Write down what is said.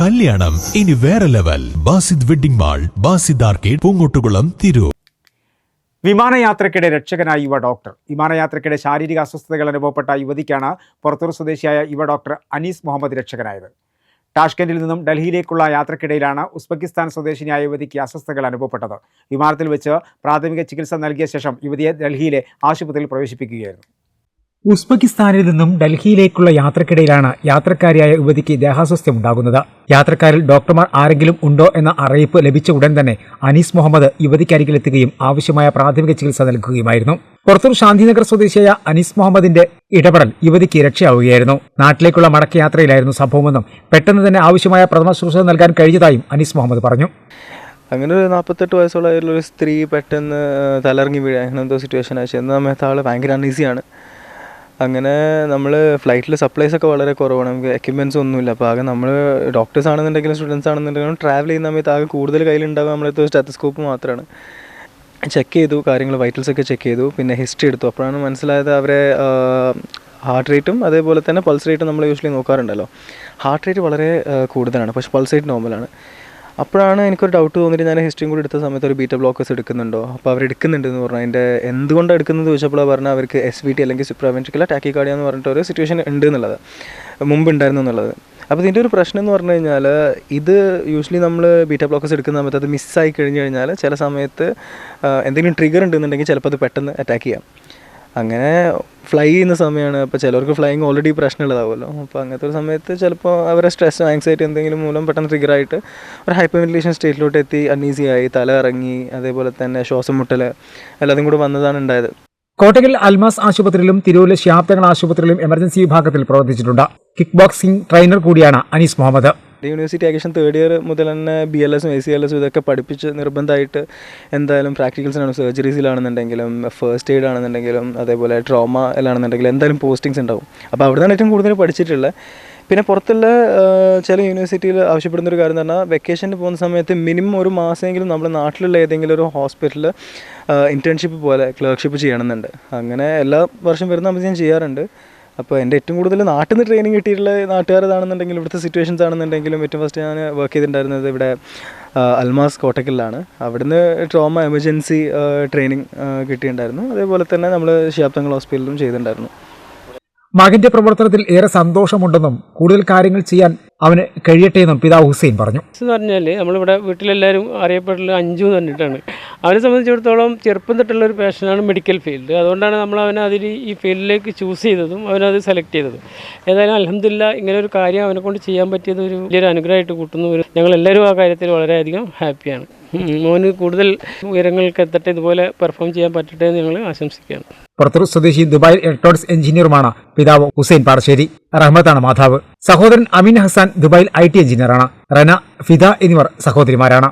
കല്യാണം. ഇനി വേറെ level Basid wedding mall Basid arcade Poongottukulam Tirur. വിമാനയാത്രയ്ക്കിടെ രക്ഷകനായ യുവ ഡോക്ടർ. വിമാനയാത്രക്കിടെ ശാരീരിക അസ്വസ്ഥതകൾ അനുഭവപ്പെട്ട യുവതിക്കാണ് പുറത്തൂർ സ്വദേശിയായ യുവ ഡോക്ടർ അനീസ് മുഹമ്മദ് രക്ഷകനായത്. ടാഷ്കെൻഡിൽ നിന്നും ഡൽഹിയിലേക്കുള്ള യാത്രക്കിടയിലാണ് ഉസ്ബെക്കിസ്ഥാൻ സ്വദേശിനിയായ യുവതിക്ക് അസ്വസ്ഥതകൾ അനുഭവപ്പെട്ടത്. വിമാനത്തിൽ വെച്ച് പ്രാഥമിക ചികിത്സ നൽകിയ ശേഷം യുവതിയെ ഡൽഹിയിലെ ആശുപത്രിയിൽ പ്രവേശിപ്പിക്കുകയായിരുന്നു. ഉസ്ബെക്കിസ്ഥാനിൽ നിന്നും ഡൽഹിയിലേക്കുള്ള യാത്രക്കിടയിലാണ് യാത്രക്കാരിയായ യുവതിക്ക് ദേഹാസ്വസ്ഥ്യമുണ്ടാകുന്നത്. യാത്രക്കാരിൽ ഡോക്ടർമാർ ആരെങ്കിലും ഉണ്ടോ എന്ന അറിയിപ്പ് ലഭിച്ച ഉടൻ തന്നെ അനീസ് മുഹമ്മദ് യുവതിക്കരികിലെത്തുകയും ആവശ്യമായ പ്രാഥമിക ചികിത്സ നൽകുകയുമായിരുന്നു. പുറത്തൂർ ശാന്തിനഗർ സ്വദേശിയായ അനീസ് മുഹമ്മദിന്റെ ഇടപെടൽ യുവതിക്ക് രക്ഷയാവുകയായിരുന്നു. നാട്ടിലേക്കുള്ള മടക്കയാത്രയിലായിരുന്നു സംഭവമെന്നും പെട്ടെന്ന് തന്നെ ആവശ്യമായ പ്രഥമ ശുശ്രൂഷ നൽകാൻ കഴിഞ്ഞതായും അനീസ് മുഹമ്മദ് പറഞ്ഞു. അങ്ങനെ ഒരു നാൽപ്പത്തെട്ട് വയസ്സുള്ള ഒരു സ്ത്രീ പെട്ടെന്ന് തലറങ്ങി വീഴുക അങ്ങനെ എന്തോ സിറ്റുവേഷൻ ആയി. ചെന്ന ഭയങ്കര അൺഈസിയാണ് അങ്ങനെ നമ്മൾ ഫ്ലൈറ്റിൽ സപ്ലൈസ് ഒക്കെ വളരെ കുറവാണ്. നമുക്ക് എക്യുപ്മെന്റ്സ് ഒന്നുമില്ല. അപ്പോൾ ആകെ നമ്മൾ ഡോക്ടേഴ്സ് ആണെന്നുണ്ടെങ്കിലും സ്റ്റുഡൻസ് ആണെന്നുണ്ടെങ്കിലും ട്രാവൽ ചെയ്യുന്ന സമയത്ത് ആകെ കൂടുതൽ കയ്യിലുണ്ടാകുക നമ്മളടുത്ത് സ്റ്റെത്തസ്കോപ്പ് മാത്രമാണ് ചെക്ക് ചെയ്തു കാര്യങ്ങൾ വൈറ്റൽസ് ഒക്കെ ചെക്ക് ചെയ്തു പിന്നെ ഹിസ്റ്ററി എടുത്തു. അപ്പോഴാണ് മനസ്സിലായത് അവരെ ഹാർട്ട് റേറ്റും അതേപോലെ തന്നെ പൾസ് റേറ്റും നമ്മൾ യൂഷ്വലി നോക്കാറുണ്ടല്ലോ. ഹാർട്ട് റേറ്റ് വളരെ കൂടുതലാണ്. പക്ഷേ പൾസ് റേറ്റ് നോർമലാണ് അപ്പോഴാണ് എനിക്കൊരു ഡൗട്ട് തോന്നിയിട്ട് ഞാൻ ഹിസ്റ്ററിയും കൂടി എടുത്ത സമയത്ത് ഒരു ബീറ്റ ബ്ലോക്കേഴ്സ് എടുക്കുന്നുണ്ടോ? അപ്പോൾ അവർ എടുക്കുന്നുണ്ടെന്ന് പറഞ്ഞു. അതിന്റെ എന്തുകൊണ്ടാണ് എടുക്കുന്നത് ചോദിച്ചപ്പോൾ പറഞ്ഞാൽ അവർക്ക് എസ് വി ടി അല്ലെങ്കിൽ ടാക്കി ടാക്കിക്കാർഡിയ എന്ന് പറഞ്ഞിട്ട് ഒരു സിറ്റുവേഷൻ ഉണ്ട് എന്നുള്ളത്. മുമ്പ് ഉണ്ടായിരുന്നു എന്നുള്ളത്. അപ്പോൾ ഇതിന്റെ ഒരു പ്രശ്നം എന്ന് പറഞ്ഞു കഴിഞ്ഞാൽ ഇത് യൂഷ്വലി നമ്മൾ ബീറ്റ ബ്ലോക്കേഴ്സ് എടുക്കുന്ന സമയത്ത് അത് മിസ്സായി കഴിഞ്ഞ് കഴിഞ്ഞാൽ ചില സമയത്ത് എന്തെങ്കിലും ട്രിഗർ ഉണ്ടെന്നുണ്ടെങ്കിൽ ചിലപ്പോൾ അത് പെട്ടെന്ന് അറ്റാക്ക് ചെയ്യാം. അങ്ങനെ ഫ്ലൈ ചെയ്യുന്ന സമയമാണ് അപ്പോൾ ചിലർക്ക് ഫ്ലൈയിങ് ഓൾറെഡി പ്രശ്നമുള്ളതാവുമല്ലോ. അപ്പോൾ അങ്ങനത്തെ ഒരു സമയത്ത് ചിലപ്പോൾ അവരെ സ്ട്രെസ് ആങ്സൈറ്റി എന്തെങ്കിലും മൂലം പെട്ടെന്ന് ട്രിഗർ ആയിട്ട് ഒരു ഹൈപ്പർ വെന്റിലേഷൻ സ്റ്റേറ്റിലോട്ട് എത്തി അൺഈസി ആയി തല ഇറങ്ങി അതേപോലെ തന്നെ ശ്വാസം മുട്ടൽ എല്ലാതും കൂടെ വന്നതാണ് ഉണ്ടായത്. കോട്ടകൽ അൽമാസ് ആശുപത്രിയിലും തിരൂരിലെ ശ്യാപ്തങ്ങൾ ആശുപത്രിയിലും എമർജൻസി വിഭാഗത്തിൽ പ്രവർത്തിച്ചിട്ടുണ്ട്. കിക്ക് ബോക്സിംഗ് ട്രെയിനർ കൂടിയാണ് അനീസ് മുഹമ്മദ്. യൂണിവേഴ്സിറ്റി ഏകദേശം തേർഡ് ഇയർ മുതൽ തന്നെ ബി എൽ എസും എ സി എൽ എസും ഇതൊക്കെ പഠിപ്പിച്ച് നിർബന്ധമായിട്ട് എന്തായാലും പ്രാക്ടിക്കൽസിനാണ് സർജറീസിലാണെന്നുണ്ടെങ്കിലും ഫസ്റ്റ് എയ്ഡ് ആണെന്നുണ്ടെങ്കിലും അതേപോലെ ട്രോമ എല്ലാണെന്നുണ്ടെങ്കിലും എന്തായാലും പോസ്റ്റിങ്സ് ഉണ്ടാവും. അപ്പോൾ അവിടെ നിന്നാണ് ഏറ്റവും കൂടുതൽ പഠിച്ചിട്ടുള്ളത്. പിന്നെ പുറത്തുള്ള ചില യൂണിവേഴ്സിറ്റിയിൽ ആവശ്യപ്പെടുന്ന ഒരു കാര്യം എന്ന് പറഞ്ഞാൽ വെക്കേഷന് പോകുന്ന സമയത്ത് മിനിമം ഒരു മാസമെങ്കിലും നമ്മുടെ നാട്ടിലുള്ള ഏതെങ്കിലും ഒരു ഹോസ്പിറ്റലിൽ ഇന്റേൺഷിപ്പ് പോലെ ക്ലർക്ക്ഷിപ്പ് ചെയ്യണമെന്നുണ്ട്. അങ്ങനെ എല്ലാ വർഷം വരുന്ന നമ്മൾ ഞാൻ ചെയ്യാറുണ്ട്. അപ്പോൾ എന്റെ ഏറ്റവും കൂടുതൽ നാട്ടിൽ നിന്ന് ട്രെയിനിങ് കിട്ടിയിട്ടുള്ള നാട്ടുകാരതാണെന്നുണ്ടെങ്കിലും ഇവിടുത്തെ സിറ്റുവേഷൻസ് ആണെന്നുണ്ടെങ്കിലും ഏറ്റവും ഫസ്റ്റ് ഞാൻ വർക്ക് ചെയ്തിട്ടുണ്ടായിരുന്നത് ഇവിടെ അൽമാസ് കോട്ടക്കലിലാണ്. അവിടുന്ന് ട്രോമ എമർജൻസി ട്രെയിനിങ് കിട്ടിയിട്ടുണ്ടായിരുന്നു. അതേപോലെ തന്നെ നമ്മൾ ശിയാബ്തങ്ങൾ ഹോസ്പിറ്റലിലും ചെയ്തിട്ടുണ്ടായിരുന്നു. മകന്റെ പ്രവർത്തനത്തിൽ ഏറെ സന്തോഷമുണ്ടെന്നും കൂടുതൽ കാര്യങ്ങൾ ചെയ്യാൻ അവന് കഴിയട്ടെ എന്നും പിതാവ് ഹുസൈൻ പറഞ്ഞു. എന്ന് പറഞ്ഞാൽ നമ്മളിവിടെ വീട്ടിലെല്ലാവരും അറിയപ്പെട്ടുള്ള അഞ്ചു എന്ന് പറഞ്ഞിട്ടാണ്. അവനെ സംബന്ധിച്ചിടത്തോളം ചെറുപ്പം തൊട്ടുള്ള ഒരു പാഷനാണ് മെഡിക്കൽ ഫീൽഡ് അതുകൊണ്ടാണ് നമ്മൾ അവനെ അതിൽ ഈ ഫീൽഡിലേക്ക് ചൂസ് ചെയ്തതും അവനത് സെലക്ട് ചെയ്തതും. ഏതായാലും അലഹമില്ല ഇങ്ങനെ ഒരു കാര്യം അവനെ കൊണ്ട് ചെയ്യാൻ പറ്റിയത് ഒരു വലിയൊരു അനുഗ്രഹമായിട്ട് കൂട്ടുന്നു. ഒരു ഞങ്ങളെല്ലാവരും ആ കാര്യത്തിൽ വളരെയധികം ഹാപ്പിയാണ്. മോന് കൂടുതൽ ഉയരങ്ങൾക്ക് എത്തട്ടെ ഇതുപോലെ പെർഫോം ചെയ്യാൻ പറ്റട്ടെ എന്ന് ഞങ്ങൾ ആശംസിക്കുകയാണ്. പുറത്തൂർ സ്വദേശി ദുബായ് ഇലക്ട്രോണിക്സ് എഞ്ചിനീയറുമാണ് പിതാവ് ഹുസൈൻ പാറശ്ശേരി. റഹ്മത്താണ് മാതാവ്. സഹോദരൻ അമീൻ ഹസാൻ ദുബായിൽ ഐ ടി എഞ്ചിനീയറാണ് റന ഫിദ എന്നിവർ സഹോദരിമാരാണ്.